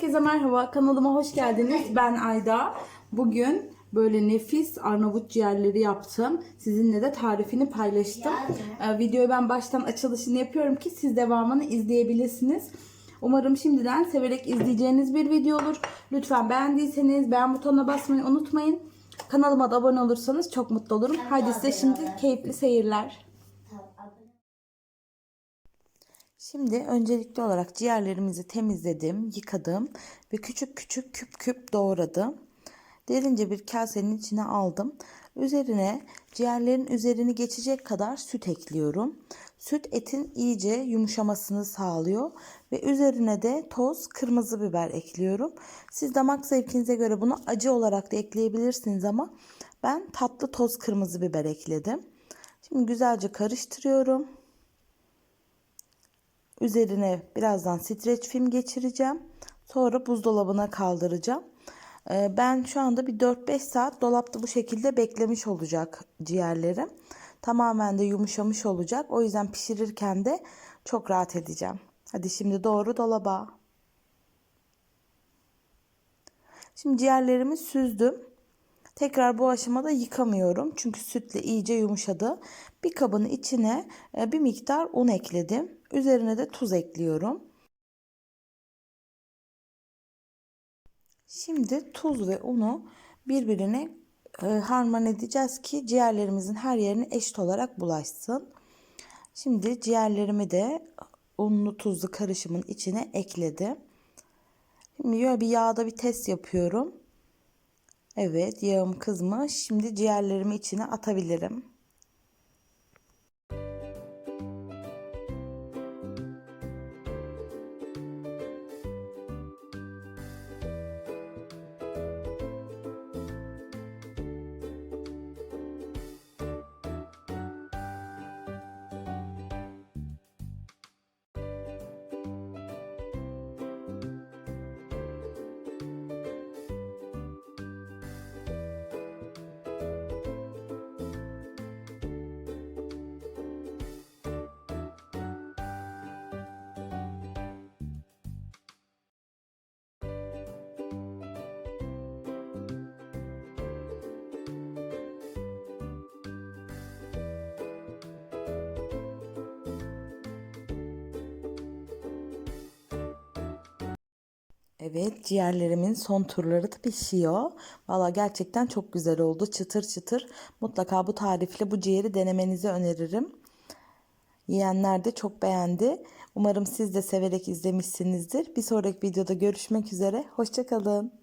Herkese merhaba. Kanalıma hoş geldiniz. Ben Ayda. Bugün böyle nefis Arnavut ciğerleri yaptım. Sizinle de tarifini paylaştım. Ee, videoyu ben baştan açılışını yapıyorum ki siz devamını izleyebilirsiniz. Umarım şimdiden severek izleyeceğiniz bir video olur. Lütfen beğendiyseniz beğen butonuna basmayı unutmayın. Kanalıma da abone olursanız çok mutlu olurum. Haydi size şimdi keyifli seyirler. Şimdi öncelikli olarak ciğerlerimizi temizledim, yıkadım ve küçük küçük küp küp doğradım. Derince bir kasenin içine aldım. Üzerine ciğerlerin üzerini geçecek kadar süt ekliyorum. Süt etin iyice yumuşamasını sağlıyor ve üzerine de toz kırmızı biber ekliyorum. Siz damak zevkinize göre bunu acı olarak da ekleyebilirsiniz ama ben tatlı toz kırmızı biber ekledim. Şimdi güzelce karıştırıyorum. Üzerine birazdan streç film geçireceğim. Sonra buzdolabına kaldıracağım. Ee, Ben şu anda bir 4-5 saat dolapta bu şekilde beklemiş olacak ciğerlerim. Tamamen de yumuşamış olacak. O yüzden pişirirken de çok rahat edeceğim. Hadi şimdi doğru dolaba. Şimdi ciğerlerimi süzdüm. Tekrar bu aşamada yıkamıyorum. Çünkü sütle iyice yumuşadı. Bir kabın içine e, bir miktar un ekledim. Üzerine de tuz ekliyorum. Şimdi tuz ve unu birbirine e, harman edeceğiz ki ciğerlerimizin her yerine eşit olarak bulaşsın. Şimdi ciğerlerimi de unlu tuzlu karışımın içine ekledim. Şimdi bir yağda bir test yapıyorum. Evet yağım kızmış. Şimdi ciğerlerimi içine atabilirim. Evet ciğerlerimin son turları da pişiyor. Valla gerçekten çok güzel oldu. Çıtır çıtır. Mutlaka bu tarifle bu ciğeri denemenizi öneririm. Yiyenler de çok beğendi. Umarım siz de severek izlemişsinizdir. Bir sonraki videoda görüşmek üzere. Hoşçakalın.